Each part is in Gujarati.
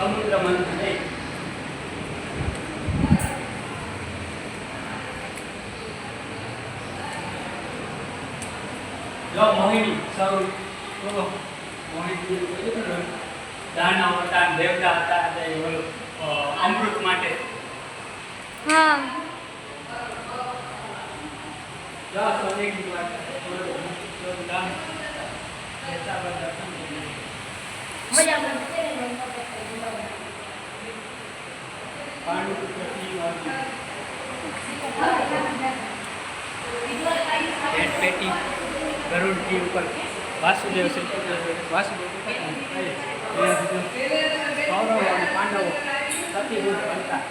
સમુદ્ર મંથન નહીં જો મોહિની શરૂ બોલો મોહિની બોલ્યું ને, દાનવ હતા ને દેવતા હતા તે ઓલું, અ, અમૃત માટે હા જો સોનેરી વાત બોલો, બોલો, દાન. દેવતા પર દર્શન કરી. પાંડુ પુત્રની વાર્તા. પેટ ગરુડજી ઉપર વાસુદેવ છે. વાસુદેવ કૌરવો અને પાંડવો બનતા.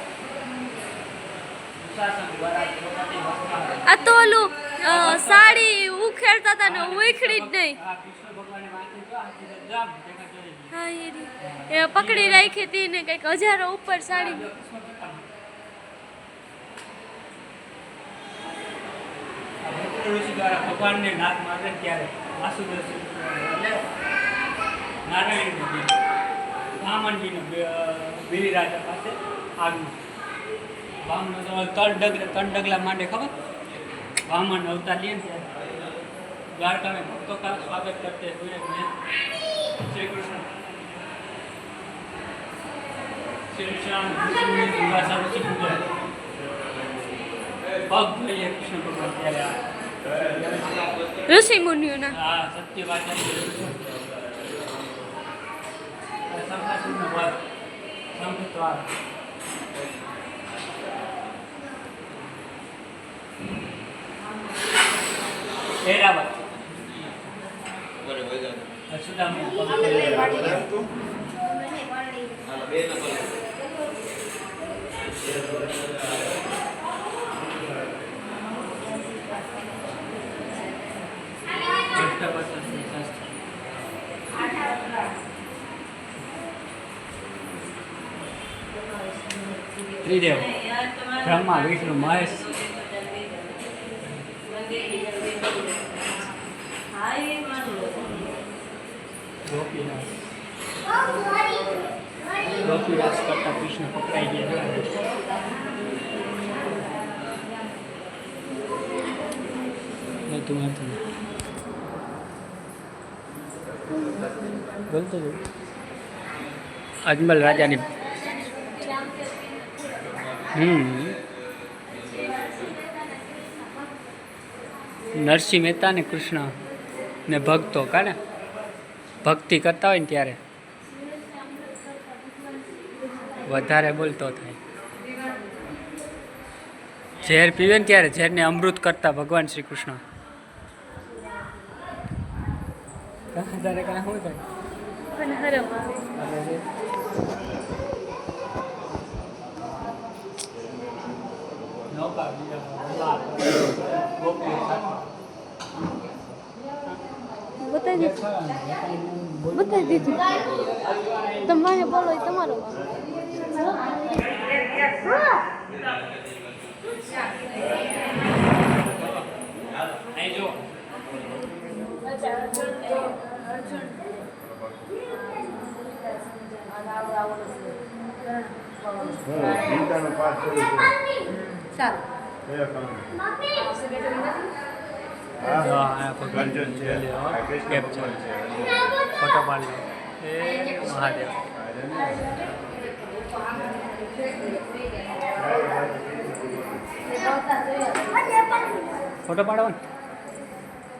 આ તો ઓલું સાડી ઉખેડતા હતા ને ઉખડી જ નહીં. હા એ પકડી રાખી હતી ને કંઈક હજારો ઉપર સાડી. તુલસી ખબર? વામન અવતાર લઈએ ને દ્વારકા ભક્તો કા કરતે હુએ મેં શ્રી કૃષ્ણ. શ્રી શ્યામ પગ ધોઈએ કૃષ્ણ ભગવાન આ સત્ય વાચન શંખાસુરનો વધ અશુદામાં ત્રિદેવ બ્રહ્મા વિષ્ણુ મહેશ. ગોપીરાસ કરતા કૃષ્ણ પકડાઈ ગયા નતું હતું બોલતો અજમલ રાજાની નરસિંહ મહેતા ને કૃષ્ણ ને ભક્તો કાને? ભક્તિ કરતા હોય ને ત્યારે? વધારે બોલતો થાય. ઝેર પીવે ને ત્યારે? ઝેરને અમૃત કરતા ભગવાન શ્રી કૃષ્ણ. તારે શું થાય? બતાવી દીધું બતાવી દીધું તમારે બોલો એ તમારો વાંક. અહીં જો ગીતાનો પાઠ શરૂ ચાલો ગર્જન છે. કેમ છે? છે ફોટો પાડી એ મહાદેવ. ફોટો પાડવાનો